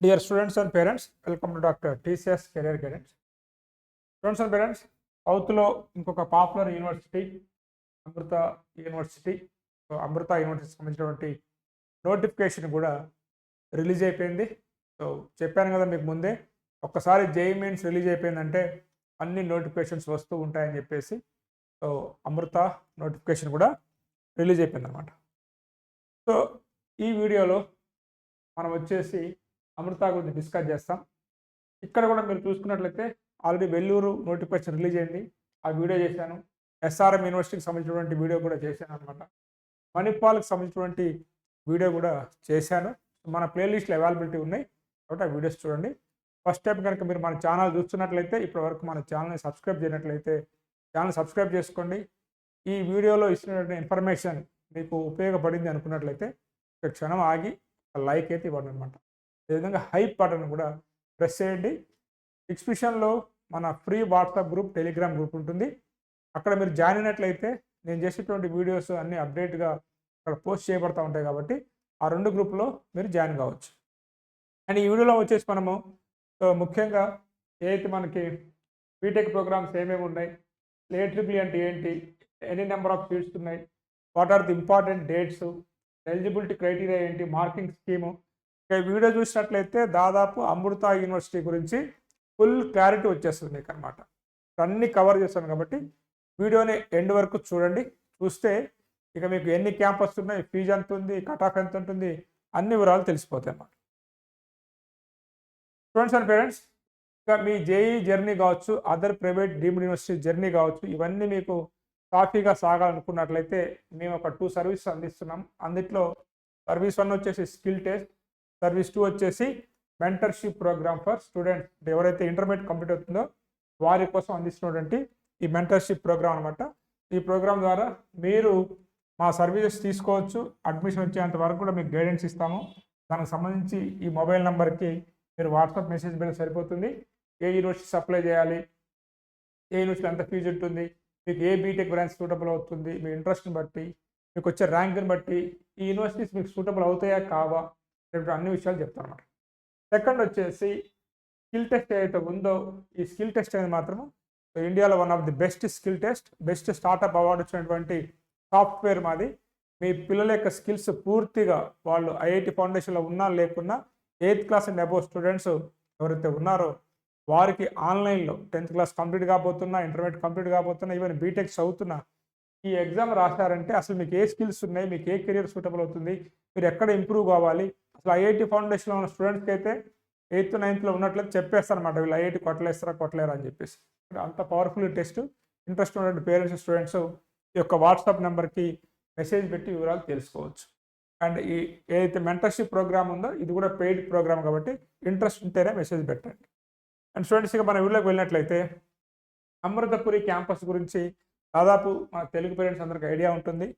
Dear students and parents welcome to doctor TCS career guidance students and parents సౌత్లో ఇంకొక popular university Amrita university so Amrita యూనివర్సిటీకి సంబంధించినటువంటి notification కూడా release అయిపోయింది. So చెప్పాను కదా మీకు ముందే ఒక్కసారి జేఈ మీన్స్ రిలీజ్ అయిపోయిందంటే అన్ని నోటిఫికేషన్స్ వస్తూ ఉంటాయని చెప్పేసి సో అమృత నోటిఫికేషన్ కూడా రిలీజ్ అయిపోయింది అనమాట సో ఈ వీడియోలో మనం వచ్చేసి అమృత గురించి డిస్కస్ చేస్తాం. ఇక్కడ కూడా మీరు చూసుకున్నట్లయితే ఆల్రెడీ వెల్లూరు నోటిఫికేషన్ రిలీజ్ అయింది. ఆ వీడియో చేశాను. ఎస్ఆర్ఎం యూనివర్సిటీకి సంబంధించినటువంటి వీడియో కూడా చేశాను అనమాట మణిపాల్కి సంబంధించినటువంటి వీడియో కూడా చేశాను. మన ప్లేలిస్ట్లో అవైలబిలిటీ ఉన్నాయి. కాబట్టి ఆ వీడియోస్ చూడండి. ఫస్ట్ టైం కనుక మీరు మన ఛానల్ చూస్తున్నట్లయితే ఇప్పటి వరకు మన ఛానల్ని సబ్స్క్రైబ్ చేయనట్లయితే ఛానల్ సబ్స్క్రైబ్ చేసుకోండి. ఈ వీడియోలో ఇచ్చినటువంటి ఇన్ఫర్మేషన్ మీకు ఉపయోగపడింది అనుకున్నట్లయితే ఒక క్షణం ఆగి లైక్ అయితే ఇవ్వండి అనమాట అదేవిధంగా హైప్ బటన్ కూడా ప్రెస్ చేయండి. ఎక్స్పిషన్లో మన free WhatsApp group Telegram group ఉంటుంది. అక్కడ మీరు జాయిన్ అయినట్లయితే నేను చేసేటువంటి వీడియోస్ అన్నీ అప్డేట్గా అక్కడ పోస్ట్ చేయబడతా ఉంటాయి కాబట్టి ఆ రెండు గ్రూప్లో మీరు జాయిన్ కావచ్చు. అండ్ ఈ వీడియోలో వచ్చేసి మనము ముఖ్యంగా ఏదైతే మనకి బీటెక్ ప్రోగ్రామ్స్ ఏమేమి ఉన్నాయి ఏ అంటే ఏంటి ఎనీ నెంబర్ ఆఫ్ సీట్స్ ఉన్నాయి what are the important dates eligibility criteria ఏంటి మార్కింగ్ స్కీము ఇక వీడియో చూసినట్లయితే దాదాపు అమృత యూనివర్సిటీ గురించి ఫుల్ క్లారిటీ వచ్చేస్తుంది మీకు అనమాట అన్నీ కవర్ చేస్తాను కాబట్టి వీడియోని ఎండ్ వరకు చూడండి. చూస్తే ఇక మీకు ఎన్ని క్యాంపస్ ఉన్నాయి ఫీజు ఎంత ఉంది కట్ ఆఫ్ ఎంత ఉంటుంది అన్ని వివరాలు తెలిసిపోతాయి అన్నమాట. స్టూడెంట్స్ అండ్ పేరెంట్స్ ఇక మీ జేఈ జర్నీ కావచ్చు other private deemed university journey కావచ్చు ఇవన్నీ మీకు సాఫీగా సాగాలనుకున్నట్లయితే మేము ఒక టూ సర్వీస్ అందిస్తున్నాం. అందుట్లో సర్వీస్ వన్ వచ్చేసి స్కిల్ టెస్ట్ సర్వీస్ టూ వచ్చేసి మెంటర్షిప్ ప్రోగ్రామ్ ఫర్ స్టూడెంట్స్ ఎవరైతే ఇంటర్మీడియట్ కంప్లీట్ అవుతుందో వారి కోసం అందిస్తున్నటువంటి ఈ మెంటర్షిప్ ప్రోగ్రామ్ అనమాట ఈ ప్రోగ్రామ్ ద్వారా మీరు మా సర్వీసెస్ తీసుకోవచ్చు. అడ్మిషన్ వచ్చేంత వరకు కూడా మీకు గైడెన్స్ ఇస్తాము. దానికి సంబంధించి ఈ మొబైల్ నెంబర్కి మీరు వాట్సాప్ మెసేజ్ పెడితే సరిపోతుంది. ఏ యూనివర్సిటీ సప్లై చేయాలి? ఏ యూనివర్సిటీ ఎంత ఫీజు ఉంటుంది? మీకు ఏ బీటెక్ బ్రాంచ్ సూటబుల్ అవుతుంది? మీ ఇంట్రెస్ట్ని బట్టి మీకు వచ్చే ర్యాంక్ని బట్టి ఈ యూనివర్సిటీస్ మీకు సూటబుల్ అవుతాయా? కావా? లేకపోతే అన్ని విషయాలు చెప్తాను అనమాట సెకండ్ వచ్చేసి స్కిల్ టెస్ట్ ఏదైతే ఉందో ఈ స్కిల్ టెస్ట్ అనేది మాత్రం ఇండియాలో one of the best skill test best startup award వచ్చినటువంటి సాఫ్ట్వేర్ మాది. మీ పిల్లల యొక్క స్కిల్స్ పూర్తిగా వాళ్ళు ఐఐటి ఫౌండేషన్లో ఉన్నా లేకున్నా eighth class and above students ఎవరైతే ఉన్నారో వారికి ఆన్లైన్లో టెన్త్ క్లాస్ కంప్లీట్ కాబోతున్నా ఇంటర్మీడియట్ కంప్లీట్ కాబోతున్నా ఈవెన్ బీటెక్ చదువుతున్నా ఈ ఎగ్జామ్ రాశారంటే అసలు మీకు ఏ స్కిల్స్ ఉన్నాయి మీకు ఏ కెరియర్ సూటబుల్ అవుతుంది మీరు ఎక్కడ ఇంప్రూవ్ కావాలి అసలు ఐఐటి ఫౌండేషన్లో ఉన్న స్టూడెంట్స్కి అయితే ఎయిత్ నైన్త్లో ఉన్నట్లయితే చెప్పేస్తారనమాట వీళ్ళు ఐఐటి కొట్టలేస్తారా కొట్టలేరా అని చెప్పేసి. అంత పవర్ఫుల్ టెస్ట్. ఇంట్రెస్ట్ ఉన్నటువంటి పేరెంట్స్ స్టూడెంట్స్ ఈ యొక్క వాట్సాప్ నెంబర్కి మెసేజ్ పెట్టి వివరాలు తెలుసుకోవచ్చు. అండ్ ఈ ఏదైతే మెంటర్షిప్ ప్రోగ్రామ్ ఉందో ఇది కూడా పెయిడ్ ప్రోగ్రామ్ కాబట్టి ఇంట్రెస్ట్ ఉంటేనే మెసేజ్ పెట్టండి. అండ్ స్టూడెంట్స్ ఇక మన ఊళ్ళోకి వెళ్ళినట్లయితే అమృతపురి క్యాంపస్ గురించి దాదాపు మన తెలుగు పేరెంట్స్ అందరికి ఐడియా ఉంటుంది.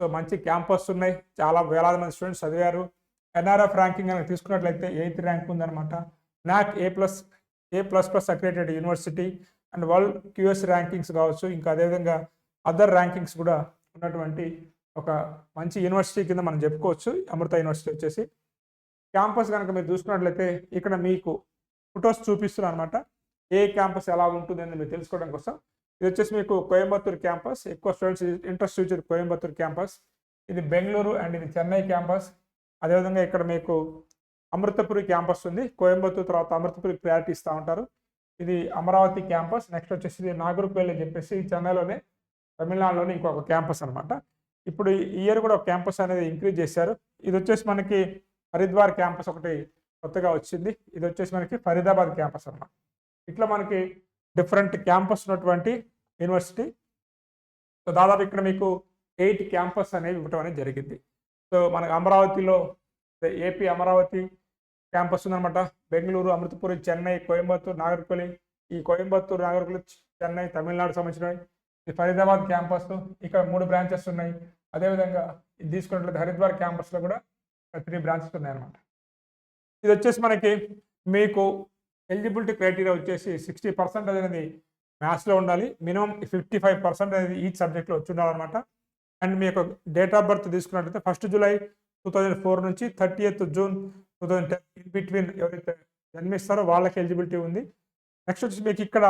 సో మంచి క్యాంపస్ ఉన్నాయి. చాలా వేలాది మంది స్టూడెంట్స్ చదివారు. ఎన్ఆర్ఎఫ్ ర్యాంకింగ్ కనుక తీసుకున్నట్లయితే ఎయిత్ ర్యాంక్ ఉందన్నమాట. NAAC A plus A plus plus accredited university and world QS rankings కావచ్చు. ఇంకా అదేవిధంగా అదర్ ర్యాంకింగ్స్ కూడా ఉన్నటువంటి ఒక మంచి యూనివర్సిటీ కింద మనం చెప్పుకోవచ్చు. అమృత యూనివర్సిటీ వచ్చేసి. క్యాంపస్ కనుక మీరు చూసుకున్నట్లయితే ఇక్కడ మీకు ఫొటోస్ చూపిస్తున్నాను అనమాట ఏ క్యాంపస్ ఎలా ఉంటుంది అని మీరు తెలుసుకోవడం కోసం. ఇది వచ్చేసి మీకు కోయంబత్తూరు క్యాంపస్ ఎక్కువ స్టూడెంట్స్ ఇంట్రెస్ట్ చూపించేది కోయంబత్తూరు క్యాంపస్ ఇది బెంగళూరు అండ్ ఇది చెన్నై క్యాంపస్ అదేవిధంగా ఇక్కడ మీకు అమృతపురి క్యాంపస్ ఉంది. కోయంబత్తూరు తర్వాత అమృతపురి ప్రయారిటీ ఇస్తూ ఉంటారు. ఇది అమరావతి క్యాంపస్. నెక్స్ట్ వచ్చేసి ఇది అని చెప్పేసి చెన్నైలోనే తమిళనాడులోనే ఇంకొక క్యాంపస్ అనమాట ఇప్పుడు ఈ ఇయర్ కూడా ఒక క్యాంపస్ అనేది ఇంక్రీజ్ చేశారు. ఇది వచ్చేసి మనకి హరిద్వార్ క్యాంపస్ ఒకటి కొత్తగా వచ్చింది. ఇది వచ్చేసి మనకి ఫరీదాబాద్ క్యాంపస్ అనమాట ఇట్లా మనకి డిఫరెంట్ క్యాంపస్ ఉన్నటువంటి యూనివర్సిటీ. సో దాదాపు ఇక్కడ మీకు ఎయిట్ క్యాంపస్ అనేవి ఇవ్వటం అనేది జరిగింది. సో మనకు అమరావతిలో ఏపీ అమరావతి క్యాంపస్ ఉందన్నమాట. బెంగళూరు అమృతపురి చెన్నై కోయంబత్తూరు నాగర్పల్లి ఈ కోయంబత్తూరు నాగర్పల్లి చెన్నై తమిళనాడు సంబంధించినవి. ఈ ఫరీదాబాద్ క్యాంపస్ ఇక్కడ మూడు బ్రాంచెస్ ఉన్నాయి. అదేవిధంగా ఇది తీసుకున్నట్లయితే హరిద్వార్ క్యాంపస్లో కూడా త్రీ బ్రాంచెస్ ఉన్నాయన్నమాట. ఇది వచ్చేసి మనకి మీకు ఎలిజిబిలిటీ క్రైటీరియా వచ్చేసి సిక్స్టీ పర్సెంట్ అనేది మ్యాథ్స్లో ఉండాలి. మినిమం ఫిఫ్టీ ఫైవ్ పర్సెంట్ అనేది ఈచ్ సబ్జెక్ట్లో వచ్చి ఉండాలన్నమాట. అండ్ మీ యొక్క డేట్ ఆఫ్ బర్త్ తీసుకున్నట్లయితే first July two thousand four నుంచి thirty eighth June two thousand ten in between ఎవరైతే జన్మిస్తారో వాళ్ళకి ఎలిజిబిలిటీ ఉంది. నెక్స్ట్ వచ్చి మీకు ఇక్కడ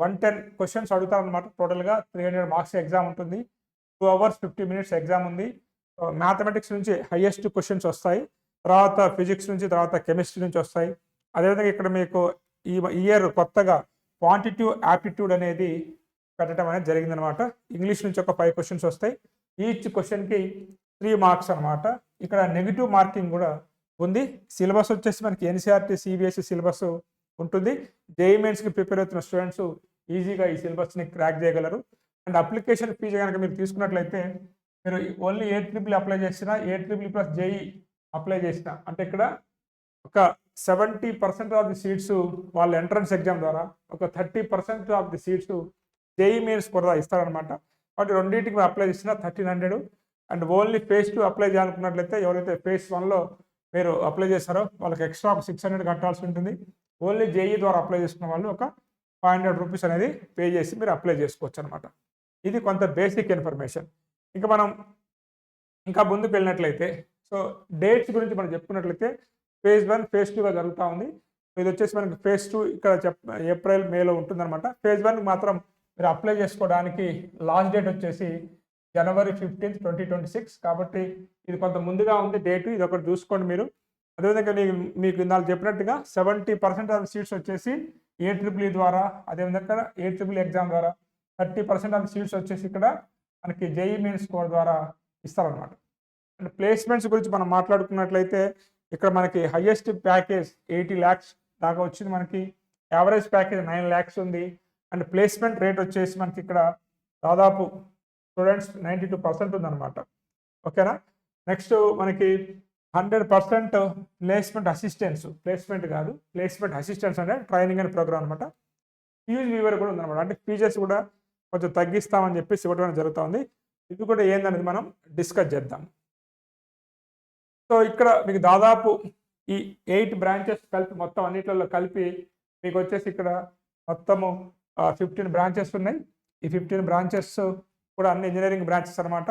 వన్ టెన్ క్వశ్చన్స్ అడుగుతారనమాట టోటల్గా త్రీ హండ్రెడ్ మార్క్స్ ఎగ్జామ్ ఉంటుంది. Two hours fifty minutes exam ఉంది. మ్యాథమెటిక్స్ నుంచి హైయెస్ట్ క్వశ్చన్స్ వస్తాయి. తర్వాత ఫిజిక్స్ నుంచి తర్వాత కెమిస్ట్రీ నుంచి వస్తాయి. అదేవిధంగా ఇక్కడ మీకు ఈ ఇయర్ కొత్తగా క్వాంటిటివ్ యాప్టిట్యూడ్ అనేది పెట్టడం అనేది జరిగిందనమాట. ఇంగ్లీష్ నుంచి ఒక ఫైవ్ క్వశ్చన్స్ వస్తాయి. ఈచ్ క్వశ్చన్కి త్రీ మార్క్స్ అనమాట. ఇక్కడ నెగిటివ్ మార్కింగ్ కూడా ఉంది. సిలబస్ వచ్చేసి మనకి ఎన్సీఆర్టీ సిబిఎస్ఈ సిలబస్ ఉంటుంది. జేఈ మెయిన్స్కి ప్రిపేర్ అవుతున్న స్టూడెంట్స్ ఈజీగా ఈ సిలబస్ని క్రాక్ చేయగలరు. అండ్ అప్లికేషన్ ఫీజు కనుక మీరు తీసుకున్నట్లయితే మీరు ఓన్లీ ఏ ట్రిపుల్ అప్లై చేసినా A triple plus JEE apply చేసిన అంటే ఇక్కడ ఒక seventy percent of the seats వాళ్ళ ఎంట్రన్స్ ఎగ్జామ్ ద్వారా ఒక thirty percent of the seats JEE mains కూడా ఇస్తారనమాట కాబట్టి రెండింటికి అప్లై చేసిన thirteen hundred and only phase two apply చేయాలనుకున్నట్లయితే ఎవరైతే ఫేజ్ వన్లో మీరు అప్లై చేస్తారో వాళ్ళకి ఎక్స్ట్రా ఒక సిక్స్ హండ్రెడ్ కట్టాల్సి ఉంటుంది. ఓన్లీ జేఈ ద్వారా అప్లై చేసుకున్న వాళ్ళు ఒక ఫైవ్ హండ్రెడ్ రూపీస్ అనేది పే చేసి మీరు అప్లై చేసుకోవచ్చు అనమాట ఇది కొంత బేసిక్ ఇన్ఫర్మేషన్ ఇంకా మనం ఇంకా ముందుకు వెళ్ళినట్లయితే సో డేట్స్ గురించి మనం చెప్పుకున్నట్లయితే ఫేజ్ వన్ ఫేజ్ టూగా జరుగుతూ ఉంది. ఇది వచ్చేసి మనకి ఫేజ్ టూ ఇక్కడ చెప్ ఏప్రిల్ మేలో ఉంటుందన్నమాట. ఫేజ్ వన్ మాత్రం మీరు అప్లై చేసుకోవడానికి లాస్ట్ డేట్ వచ్చేసి జనవరి ఫిఫ్టీన్త్ ట్వంటీ ట్వంటీ సిక్స్ కాబట్టి ఇది కొంత ముందుగా ఉంది డేట్ ఇది ఒకటి చూసుకోండి మీరు. అదేవిధంగా మీకు మీకు ఇందాక చెప్పినట్టుగా సెవెంటీ పర్సెంట్ ఆఫ్ సీట్స్ వచ్చేసి ఏ ట్రిపుల్ e ద్వారా అదేవిధంగా ఏ ట్రిపుల్ ఎగ్జామ్ ద్వారా థర్టీ పర్సెంట్ ఆఫ్ సీట్స్ వచ్చేసి ఇక్కడ మనకి జేఈ మెయిన్ స్కోర్ ద్వారా ఇస్తారనమాట అండ్ ప్లేస్మెంట్స్ గురించి మనం మాట్లాడుకున్నట్లయితే ఇక్కడ మనకి హయ్యెస్ట్ ప్యాకేజ్ ఎయిటీ ల్యాక్స్ దాకా వచ్చింది మనకి. యావరేజ్ ప్యాకేజ్ నైన్ ల్యాక్స్ ఉంది. అండ్ ప్లేస్మెంట్ రేట్ వచ్చేసి మనకి ఇక్కడ దాదాపు స్టూడెంట్స్ నైంటీ టూ పర్సెంట్ ఉందన్నమాట. ఓకేనా? నెక్స్ట్ మనకి hundred percent placement assistance placement కాదు ప్లేస్మెంట్ అసిస్టెన్స్ అంటే ట్రైనింగ్ అండ్ ప్రోగ్రామ్ అనమాట ఫీజు వీవర్ కూడా ఉందన్నమాట. అంటే ఫీజెస్ కూడా కొంచెం తగ్గిస్తామని చెప్పేసి ఇవ్వడం జరుగుతుంది ఇది కూడా ఏందనేది మనం డిస్కస్ చేద్దాం. సో ఇక్కడ మీకు దాదాపు ఈ ఎయిట్ బ్రాంచెస్ కలిపి మొత్తం అన్నిట్లలో కలిపి మీకు వచ్చేసి ఇక్కడ మొత్తము ఫిఫ్టీన్ బ్రాంచెస్ ఉన్నాయి. ఈ ఫిఫ్టీన్ బ్రాంచెస్ కూడా అన్ని ఇంజనీరింగ్ బ్రాంచెస్ అనమాట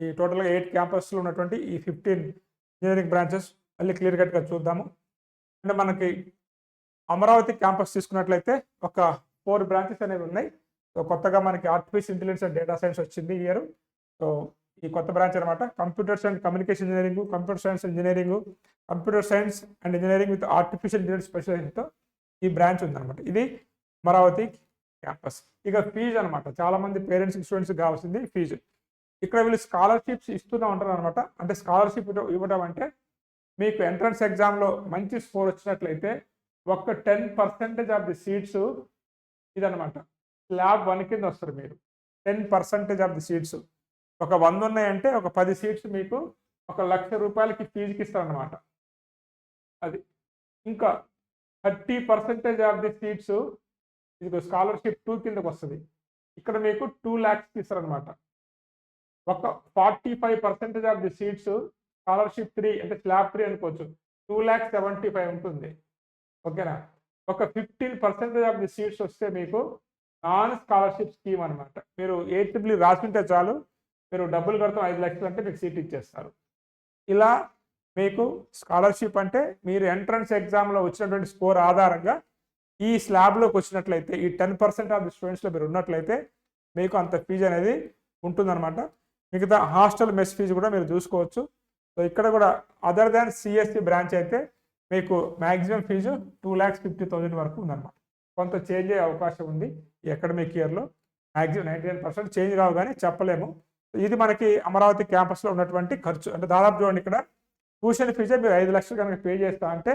ఈ టోటల్గా ఎయిట్ క్యాంపస్లో ఉన్నటువంటి ఈ ఫిఫ్టీన్ ఇంజనీరింగ్ బ్రాంచెస్ మళ్ళీ క్లియర్ కట్గా చూద్దాము. అంటే మనకి అమరావతి క్యాంపస్ తీసుకున్నట్లయితే ఒక ఫోర్ బ్రాంచెస్ అనేవి ఉన్నాయి. సో కొత్తగా మనకి artificial intelligence and data science వచ్చింది ఇయర్ సో ఈ కొత్త బ్రాంచ్ అనమాట computers and communication engineering computer science engineering computer science and engineering with artificial intelligence స్పెషలైజేషన్తో ఈ బ్రాంచ్ ఉందన్నమాట. ఇది అమరావతి క్యాంపస్. ఇక ఫీజు అనమాట చాలా మంది పేరెంట్స్ స్టూడెంట్స్ కావాల్సింది ఫీజు. ఇక్కడ వీళ్ళు స్కాలర్షిప్స్ ఇస్తూనే ఉంటారు అనమాట అంటే స్కాలర్షిప్ ఇవ్వడం అంటే మీకు ఎంట్రన్స్ ఎగ్జామ్లో మంచి స్కోర్ వచ్చినట్లయితే ఒక్క ten percentage of the seats ఇదనమాట ల్యాబ్ వన్ కింద వస్తారు మీరు. Ten percentage of the seats. ఒక వంద ఉన్నాయంటే ఒక పది సీట్స్ మీకు ఒక లక్ష రూపాయలకి ఫీజుకి ఇస్తారనమాట అది. ఇంకా thirty percentage of the seats ఇది స్కాలర్షిప్ టూ కిందకు వస్తుంది ఇక్కడ మీకు టూ ల్యాక్స్ ఇస్తారనమాట ఒక forty five percentage of the seats scholarship three అంటే స్లాబ్ త్రీ అనుకోవచ్చు. టూ ల్యాక్స్ సెవెంటీ ఫైవ్ ఉంటుంది. ఓకేనా? ఒక fifteen percentage of the seats వస్తే మీకు నాన్ స్కాలర్షిప్ స్కీమ్ అనమాట మీరు ఎయిట్ ట్రిపుల్ రాసుకుంటే చాలు. మీరు డబ్బులు కడతాం ఐదు లక్షలు అంటే మీకు సీట్ ఇచ్చేస్తారు. ఇలా మీకు స్కాలర్షిప్ అంటే మీరు ఎంట్రన్స్ ఎగ్జామ్లో వచ్చినటువంటి స్కోర్ ఆధారంగా ఈ స్లాబ్లోకి వచ్చినట్లయితే ఈ టెన్ పర్సెంట్ ఆఫ్ ది స్టూడెంట్స్లో మీరు ఉన్నట్లయితే మీకు అంత ఫీజు అనేది ఉంటుందన్నమాట. మిగతా హాస్టల్ మెస్ ఫీజు కూడా మీరు చూసుకోవచ్చు. సో ఇక్కడ కూడా అదర్ దాన్ సిఎస్సి బ్రాంచ్ అయితే మీకు maximum fees two lakhs fifty thousand వరకు ఉందన్నమాట. కొంత చేంజ్ అయ్యే అవకాశం ఉంది ఈ అకాడమిక్ ఇయర్లో maximum ninety nine percent change రావు కానీ చెప్పలేము. ఇది మనకి అమరావతి క్యాంపస్లో ఉన్నటువంటి ఖర్చు. అంటే దాదాపు చూడండి ఇక్కడ ట్యూషన్ ఫీజే మీరు ఐదు లక్షలు కనుక పే చేస్తా అంటే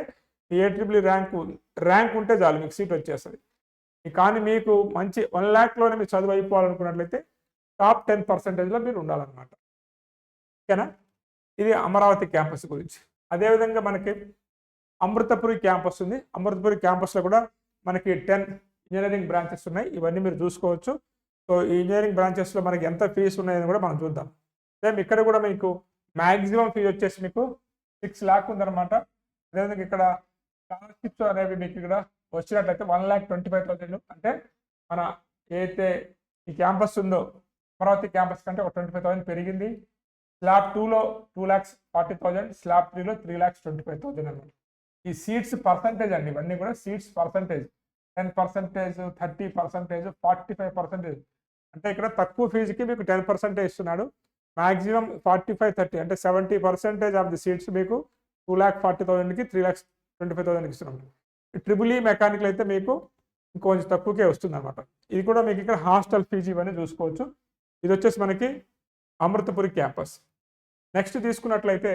ఏట్రిబుల్ ర్యాంకు ర్యాంక్ ర్యాంక్ ఉంటే చాలు మీకు సీట్ వచ్చేస్తుంది. కానీ మీకు మంచి వన్ ల్యాక్లోనే మీరు చదువు అయిపోవాలనుకున్నట్లయితే టాప్ టెన్ పర్సెంటేజ్లో మీరు ఉండాలన్నమాట. ఓకేనా? ఇది అమరావతి క్యాంపస్ గురించి. అదేవిధంగా మనకి అమృతపురి క్యాంపస్ ఉంది. అమృతపురి క్యాంపస్లో కూడా మనకి టెన్ ఇంజనీరింగ్ బ్రాంచెస్ ఉన్నాయి. ఇవన్నీ మీరు చూసుకోవచ్చు. సో ఈ ఇంజనీరింగ్ బ్రాంచెస్లో మనకి ఎంత ఫీజు ఉన్నాయని కూడా మనం చూద్దాం. సేమ్ ఇక్కడ కూడా మీకు మ్యాక్సిమం ఫీజు వచ్చేసి మీకు సిక్స్ ల్యాక్ ఉందన్నమాట. అదేవిధంగా ఇక్కడ స్కాలర్షిప్స్ అనేవి మీకు ఇక్కడ వచ్చినట్లయితే one lakh twenty five thousand. అంటే మన ఏదైతే ఈ క్యాంపస్ ఉందో అమరావతి క్యాంపస్ కంటే ఒక ట్వంటీ ఫైవ్ థౌసండ్ పెరిగింది. స్లాబ్ టూలో two lakhs forty thousand slab త్రీలో three lakhs twenty five thousand అనమాట ఈ సీట్స్ పర్సంటేజ్ అండి ఇవన్నీ కూడా seats percentage. Ten percentage thirty percentage forty five percentage. అంటే ఇక్కడ తక్కువ ఫీజుకి మీకు టెన్ పర్సెంటేజ్ ఇస్తున్నాడు. మాక్సిమం ఫార్టీ ఫైవ్ థర్టీ అంటే seventy percentage of the seats మీకు టూ ల్యాక్ ఫార్టీ థౌసండ్కి త్రీ ల్యాక్స్ ట్వంటీ ఫైవ్ థౌసండ్కి ఇస్తున్నాం. ట్రిపుల్ ఈ మెకానికల్ అయితే మీకు ఇంకొంచెం తక్కువకే వస్తుంది అనమాట ఇది కూడా మీకు ఇక్కడ హాస్టల్ ఫీజు ఇవన్నీ చూసుకోవచ్చు. ఇది వచ్చేసి మనకి అమృతపురి క్యాంపస్. నెక్స్ట్ తీసుకున్నట్లయితే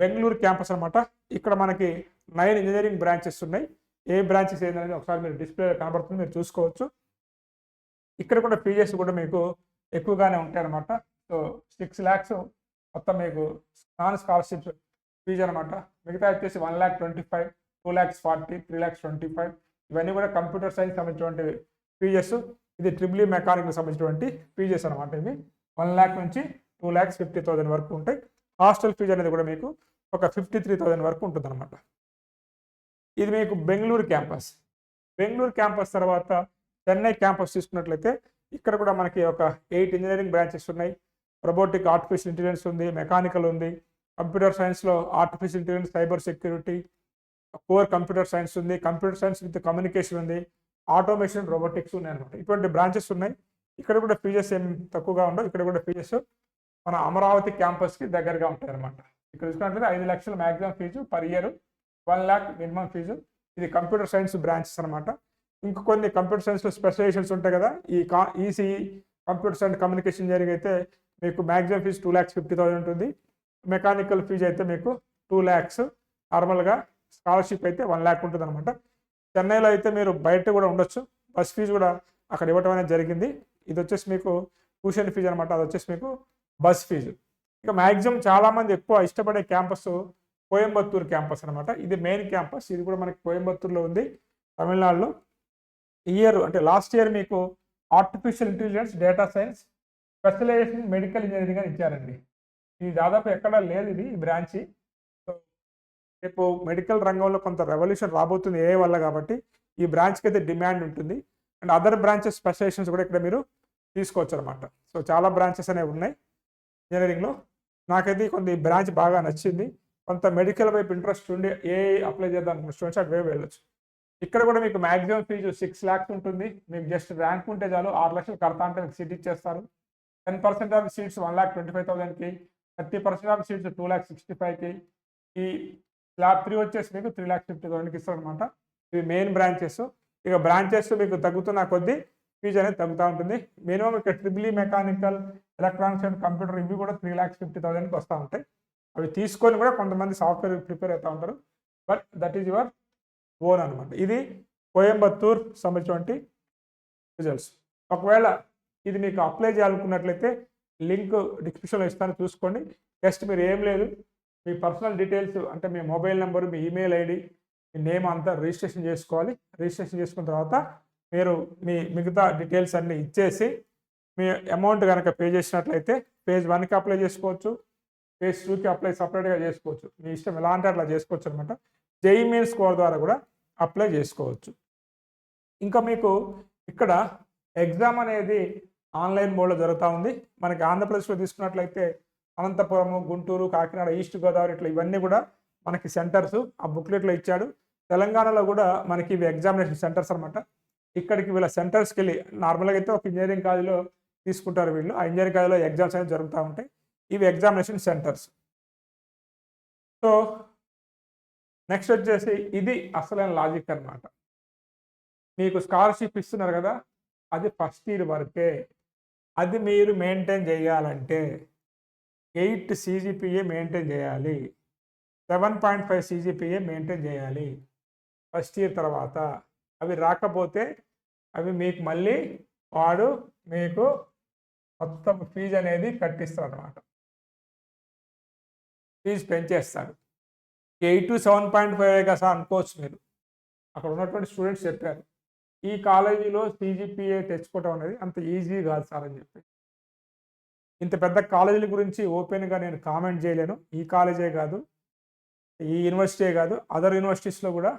బెంగళూరు క్యాంపస్ అనమాట ఇక్కడ మనకి నైన్ ఇంజనీరింగ్ బ్రాంచెస్ ఉన్నాయి. ఏ బ్రాంచెస్ ఏంటనేది ఒకసారి మీరు డిస్ప్లే కనబడుతుంది మీరు చూసుకోవచ్చు. ఇక్కడ కూడా ఫీజెస్ కూడా మీకు ఎక్కువగానే ఉంటాయన్నమాట. సో సిక్స్ ల్యాక్స్ మొత్తం మీకు నాన్ స్కాలర్షిప్ ఫీజు అనమాట మిగతా వచ్చేసి one lakh twenty five two lakhs forty three lakhs twenty five ఇవన్నీ కూడా కంప్యూటర్ సైన్స్ సంబంధించినటువంటి ఫీజెస్ ఇది ట్రిబ్లీ మెకానిక్ సంబంధించినటువంటి ఫీజెస్ అనమాట ఇవి. వన్ ల్యాక్ నుంచి టూ ల్యాక్స్ ఫిఫ్టీ థౌసండ్ వరకు ఉంటాయి. హాస్టల్ ఫీజు అనేది కూడా మీకు ఒక ఫిఫ్టీ త్రీ థౌసండ్ వరకు ఉంటుంది అనమాట ఇది మీకు బెంగళూరు క్యాంపస్ బెంగళూరు క్యాంపస్ తర్వాత చెన్నై క్యాంపస్ తీసుకున్నట్లయితే ఇక్కడ కూడా మనకి ఒక ఎయిట్ ఇంజనీరింగ్ బ్రాంచెస్ ఉన్నాయి. రోబోటిక్ ఆర్టిఫిషియల్ ఇంటెలిజెన్స్ ఉంది మెకానికల్ ఉంది. కంప్యూటర్ సైన్స్లో artificial intelligence cyber security core computer science ఉంది. కంప్యూటర్ సైన్స్ విత్ కమ్యూనికేషన్ ఉంది. ఆటోమేషన్ రోబోటిక్స్ ఉన్నాయి అనమాట ఇటువంటి బ్రాంచెస్ ఉన్నాయి. ఇక్కడ కూడా ఫీజెస్ ఏం తక్కువగా ఉండవు. ఇక్కడ కూడా ఫీజెస్ మన అమరావతి క్యాంపస్కి దగ్గరగా ఉంటాయి అనమాట ఇక్కడ చూసుకున్నట్లయితే ఐదు లక్షల maximum fees per year one lakh minimum fees ఇది కంప్యూటర్ సైన్స్ బ్రాంచెస్ అనమాట ఇంక కొన్ని కంప్యూటర్ సైన్స్లో స్పెషలైజేషన్స్ ఉంటాయి కదా. ఈ కా ECE computer science communication engineering అయితే మీకు maximum fees two lakhs fifty thousand ఉంటుంది. మెకానికల్ ఫీజు అయితే మీకు టూ ల్యాక్స్. నార్మల్గా స్కాలర్షిప్ అయితే వన్ ల్యాక్ ఉంటుంది అనమాట చెన్నైలో అయితే మీరు బయట కూడా ఉండొచ్చు. బస్ ఫీజు కూడా అక్కడ ఇవ్వటం అనేది జరిగింది. ఇది వచ్చేసి మీకు ట్యూషన్ ఫీజు అనమాట అది వచ్చేసి మీకు బస్ ఫీజు. ఇక మ్యాక్సిమం చాలామంది ఎక్కువ ఇష్టపడే క్యాంపస్ కోయంబత్తూరు క్యాంపస్ అనమాట ఇది మెయిన్ క్యాంపస్. ఇది కూడా మనకి కోయంబత్తూరులో ఉంది. తమిళనాడులో. ఇయర్ అంటే లాస్ట్ ఇయర్ మీకు artificial intelligence data science specialization medical engineering అని ఇచ్చారండి. ఇది దాదాపు ఎక్కడా లేదు ఇది ఈ బ్రాంచి. రేపు మెడికల్ రంగంలో కొంత రెవల్యూషన్ రాబోతుంది ఏ వల్ల కాబట్టి ఈ బ్రాంచ్కి అయితే డిమాండ్ ఉంటుంది. అండ్ అదర్ బ్రాంచెస్ స్పెషలైజేషన్స్ కూడా ఇక్కడ మీరు తీసుకోవచ్చు అనమాట సో చాలా బ్రాంచెస్ అనేవి ఉన్నాయి ఇంజనీరింగ్లో నాకైతే కొంత ఈ బ్రాంచ్ బాగా నచ్చింది. కొంత మెడికల్ వైపు ఇంట్రెస్ట్ ఉండి ఏ అప్లై చేద్దాం అనుకున్న స్టూడెంట్స్ అటు వెళ్ళొచ్చు. ఇక్కడ కూడా మీకు మాక్సిమం ఫీజు సిక్స్ ల్యాక్స్ ఉంటుంది. మీకు జస్ట్ ర్యాంక్ ఉంటే చాలు ఆరు లక్షలు కడతా అంటే మీకు సీట్ ఇచ్చేస్తారు. Ten percent of seats one lakh twenty five థౌసండ్కి thirty percent of seats two lakh sixty ఫైవ్కి ఈ స్లాబ్ త్రీ వచ్చేసి మీకు త్రీ ల్యాక్ ఫిఫ్టీ థౌసండ్కి ఇస్తాం అనమాట ఇవి మెయిన్ బ్రాంచెస్. ఇక బ్రాంచెస్ మీకు తగ్గుతున్న కొద్దీ ఫీజు అనేది తగ్గుతూ ఉంటుంది. మినిమం ఇక్కడ triple mechanical electronics and computer ఇవి కూడా త్రీ ల్యాక్స్ ఫిఫ్టీ థౌసండ్కి వస్తూ ఉంటాయి. అవి తీసుకొని కూడా కొంతమంది సాఫ్ట్వేర్ ప్రిపేర్ అవుతూ ఉంటారు. But that is your own అనమాట. ఇది కోయంబత్తూర్ సంబంధించినటువంటి రిజల్ట్స్. ఒకవేళ ఇది మీకు అప్లై చేయాలనుకున్నట్లయితే లింక్ డిస్క్రిప్షన్లో ఇస్తాను చూసుకోండి. జస్ట్ మీరు ఏం లేదు మీ పర్సనల్ డీటెయిల్స్ అంటే మీ మొబైల్ నెంబర్ మీ ఈమెయిల్ ఐడి మీ నేమ్ అంతా రిజిస్ట్రేషన్ చేసుకోవాలి. రిజిస్ట్రేషన్ చేసుకున్న తర్వాత మీరు మీ మిగతా డీటెయిల్స్ అన్నీ ఇచ్చేసి మీ అమౌంట్ కనుక పే చేసినట్లయితే పేజ్ వన్కి అప్లై చేసుకోవచ్చు పేజ్ టూకి అప్లై సపరేట్గా చేసుకోవచ్చు. మీ ఇష్టం ఎలా అంటే అట్లా చేసుకోవచ్చు అనమాట జేఈ మెయిన్ స్కోర్ ద్వారా కూడా అప్లై చేసుకోవచ్చు. ఇంకా మీకు ఇక్కడ ఎగ్జామ్ అనేది ఆన్లైన్ మోడ్లో జరుగుతూ ఉంది. మనకి ఆంధ్రప్రదేశ్లో తీసుకున్నట్లయితే అనంతపురము గుంటూరు కాకినాడ ఈస్ట్ గోదావరి ఇట్లా ఇవన్నీ కూడా మనకి సెంటర్స్ ఆ బుక్లెట్లో ఇచ్చాడు. తెలంగాణలో కూడా మనకి ఇవి ఎగ్జామినేషన్ సెంటర్స్ అనమాట ఇక్కడికి వీళ్ళ సెంటర్స్కి వెళ్ళి నార్మల్గా అయితే ఒక ఇంజనీరింగ్ కాలేజీలో తీసుకుంటారు వీళ్ళు. ఆ ఇంజనీరింగ్ కాలేజీలో ఎగ్జామ్స్ అనేవి జరుగుతూ ఉంటాయి. ఇవి ఎగ్జామినేషన్ సెంటర్స్. సో నెక్స్ట్ వచ్చేసి ఇది అసలైన లాజిక్ అన్నమాట. మీకు స్కాలర్షిప్ ఇస్తున్నారు కదా అది ఫస్ట్ ఇయర్ వరకే. అది మీరు మెయింటైన్ చేయాలంటే ఎయిట్ సీజీపీఏ మెయింటైన్ చేయాలి seven point five CGPA maintain చేయాలి ఫస్ట్ ఇయర్ తర్వాత అవి రాకపోతే అవి మీకు మళ్ళీ వాడు మీకు మొత్తం ఫీజు అనేది కట్టిస్తారు అనమాట fee పెంచేస్తాడు. Eight to seven point five కదా సార్ అనుకోవచ్చు మీరు. అక్కడ ఉన్నటువంటి స్టూడెంట్స్ చెప్పారు. ఈ కాలేజీలో సీజీపీఏ తెచ్చుకోవటం అనేది అంత ఈజీ కాదు సార్ అని చెప్పి. ఇంత పెద్ద కాలేజీల గురించి ఓపెన్గా నేను కామెంట్ చేయలేను. ఈ కాలేజే కాదు ఈ యూనివర్సిటీ కాదు అదర్ యూనివర్సిటీస్లో కూడా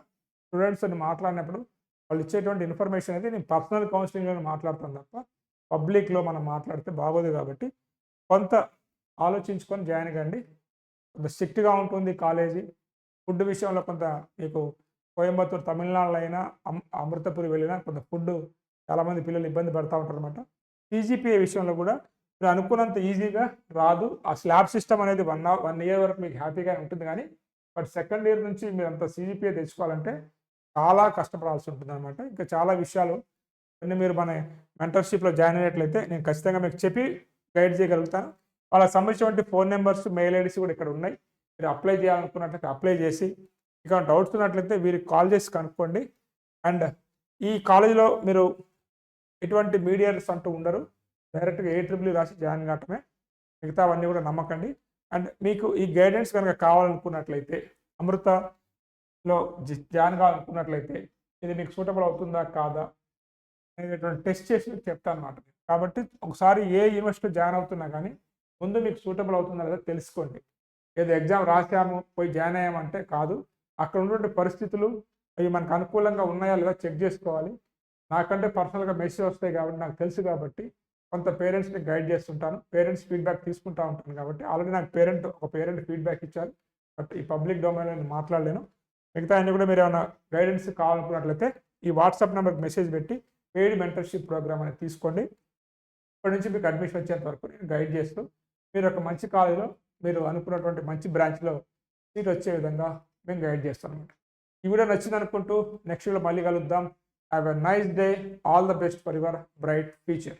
స్టూడెంట్స్ మాట్లాడినప్పుడు వాళ్ళు ఇచ్చేటువంటి ఇన్ఫర్మేషన్ అయితే నేను పర్సనల్ కౌన్సిలింగ్లో మాట్లాడతాను తప్ప పబ్లిక్లో మనం మాట్లాడితే బాగోదు కాబట్టి కొంత ఆలోచించుకొని జాయిన్ కండి. కొంత స్ట్రిక్ట్గా ఉంటుంది కాలేజీ. ఫుడ్ విషయంలో కొంత మీకు కోయంబత్తూరు తమిళనాడులో అయినా అమ్ అమృతపురి వెళ్ళినా కొంత ఫుడ్ చాలామంది పిల్లలు ఇబ్బంది పడుతూ ఉంటారు అనమాట సీజీపీఏ విషయంలో కూడా మీరు అనుకున్నంత ఈజీగా రాదు. ఆ స్లాబ్ సిస్టమ్ అనేది వన్ వన్ ఇయర్ వరకు మీకు హ్యాపీగా ఉంటుంది కానీ బట్ సెకండ్ ఇయర్ నుంచి మీరు అంత సీజీపీఏ తెచ్చుకోవాలంటే చాలా కష్టపడాల్సి ఉంటుంది అనమాట ఇంకా చాలా విషయాలు అన్నీ మీరు మన మెంటర్షిప్లో జాయిన్ అయినట్లయితే నేను ఖచ్చితంగా మీకు చెప్పి గైడ్ చేయగలుగుతాను వాళ్ళకి సంబంధించినటువంటి ఫోన్ నెంబర్స్ మెయిల్ ఐడీస్ కూడా ఇక్కడ ఉన్నాయి. మీరు అప్లై చేయాలనుకున్నట్లయితే అప్లై చేసి ఇక డౌట్స్ ఉన్నట్లయితే వీరికి కాల్ చేసి కనుక్కోండి. అండ్ ఈ కాలేజీలో మీరు ఎటువంటి మీడియర్స్ అంటూ ఉండరు. డైరెక్ట్గా ఏ ట్రిపుల్ రాసి జాయిన్ కావటమే. మిగతావన్నీ కూడా నమ్మకండి. అండ్ మీకు ఈ గైడెన్స్ కనుక కావాలనుకున్నట్లయితే అమృతలో జి- జాయిన్ కావాలనుకున్నట్లయితే ఇది మీకు సూటబుల్ అవుతుందా కాదా అనేటువంటి టెస్ట్ చేసి మీకు చెప్తాను అనమాట కాబట్టి ఒకసారి ఏ యూనివర్సిటీ జాయిన్ అవుతున్నా కానీ ముందు మీకు సూటబుల్ అవుతుందా లేదా తెలుసుకోండి. ఏదో ఎగ్జామ్ రాసాము పోయి జాయిన్ అయ్యామంటే కాదు. అక్కడ ఉన్నటువంటి పరిస్థితులు అవి మనకు అనుకూలంగా ఉన్నాయా లేదా చెక్ చేసుకోవాలి. నాకంటే పర్సనల్గా మెసేజ్ వస్తాయి కాబట్టి నాకు తెలుసు కాబట్టి కొంత పేరెంట్స్ని గైడ్ చేస్తుంటాను. పేరెంట్స్ ఫీడ్బ్యాక్ తీసుకుంటా ఉంటాను కాబట్టి ఆల్రెడీ నాకు పేరెంట్ ఒక పేరెంట్ ఫీడ్బ్యాక్ ఇచ్చారు. బట్ ఈ పబ్లిక్ డొమైన్ నేను మాట్లాడలేను. మిగతా అన్ని కూడా మీరు ఏమైనా గైడెన్స్ కావాలనుకున్నట్లయితే ఈ వాట్సాప్ నెంబర్కి మెసేజ్ పెట్టి పెయిడ్ మెంటర్షిప్ ప్రోగ్రామ్ అనేది తీసుకోండి. ఇప్పటి నుంచి మీకు అడ్మిషన్ వచ్చేంత వరకు నేను గైడ్ చేస్తూ మీరు ఒక మంచి కాలేజీలో మీరు అనుకున్నటువంటి మంచి బ్రాంచ్లో సీట్ వచ్చే విధంగా మేము గైడ్ చేస్తాం అనమాట ఈ వీడియో నచ్చింది అనుకుంటూ నెక్స్ట్ వీడియో మళ్ళీ కలుద్దాం. Have a nice day all the best for your bright future